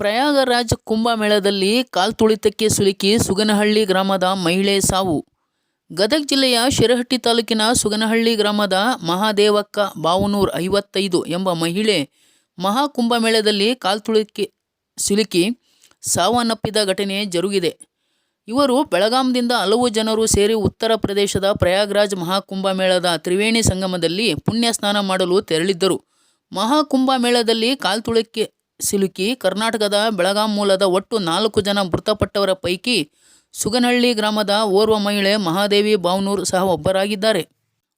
ಪ್ರಯಾಗರಾಜ್ ಕುಂಭಮೇಳದಲ್ಲಿ ಕಾಲ್ತುಳಿತಕ್ಕೆ ಸಿಲುಕಿ ಸುಗನಹಳ್ಳಿ ಗ್ರಾಮದ ಮಹಿಳೆ ಸಾವು. ಗದಗ ಜಿಲ್ಲೆಯ ಶಿರಹಟ್ಟಿ ತಾಲೂಕಿನ ಸುಗನಹಳ್ಳಿ ಗ್ರಾಮದ ಮಹಾದೇವಕ್ಕ ಬಾವನೂರ್ ಐವತ್ತೈದು ಎಂಬ ಮಹಿಳೆ ಮಹಾಕುಂಭಮೇಳದಲ್ಲಿ ಕಾಲ್ತುಳಿತಕ್ಕೆ ಸಿಲುಕಿ ಸಾವನ್ನಪ್ಪಿದ ಘಟನೆ ಜರುಗಿದೆ. ಇವರು ಬೆಳಗಾಂದಿಂದ ಹಲವು ಜನರು ಸೇರಿ ಉತ್ತರ ಪ್ರದೇಶದ ಪ್ರಯಾಗ್ರಾಜ್ ಮಹಾಕುಂಭಮೇಳದ ತ್ರಿವೇಣಿ ಸಂಗಮದಲ್ಲಿ ಪುಣ್ಯ ಸ್ನಾನ ಮಾಡಲು ತೆರಳಿದ್ದರು. ಮಹಾಕುಂಭಮೇಳದಲ್ಲಿ ಕಾಲ್ತುಳಿಕ್ಕೆ ಸಿಲುಕಿ ಕರ್ನಾಟಕದ ಬೆಳಗಾಂ ಮೂಲದ ಒಟ್ಟು ನಾಲ್ಕು ಜನ ಮೃತಪಟ್ಟವರ ಪೈಕಿ ಸುಗನಹಳ್ಳಿ ಗ್ರಾಮದ ಓರ್ವ ಮಹಿಳೆ ಮಹಾದೇವಿ ಬಾವ್ನೂರ್ ಸಹ ಒಬ್ಬರಾಗಿದ್ದಾರೆ.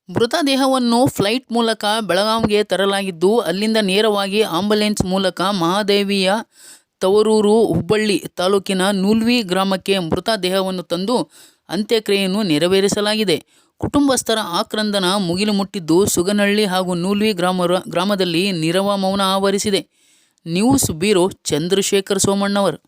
ಮೃತದೇಹವನ್ನು ಫ್ಲೈಟ್ ಮೂಲಕ ಬೆಳಗಾಂಗೆ ತರಲಾಗಿದ್ದು, ಅಲ್ಲಿಂದ ನೇರವಾಗಿ ಆಂಬುಲೆನ್ಸ್ ಮೂಲಕ ಮಹಾದೇವಿಯ ತವರೂರು ಹುಬ್ಬಳ್ಳಿ ತಾಲೂಕಿನ ನೂಲ್ವಿ ಗ್ರಾಮಕ್ಕೆ ಮೃತದೇಹವನ್ನು ತಂದು ಅಂತ್ಯಕ್ರಿಯೆಯನ್ನು ನೆರವೇರಿಸಲಾಗಿದೆ. ಕುಟುಂಬಸ್ಥರ ಆಕ್ರಂದನ ಮುಗಿಲು ಮುಟ್ಟಿದ್ದು ಸುಗನಹಳ್ಳಿ ಹಾಗೂ ನೂಲ್ವಿ ಗ್ರಾಮ ಗ್ರಾಮದಲ್ಲಿ ನಿರವ ಮೌನ ಆವರಿಸಿದೆ. News bureau Chandrashekhar Somannavar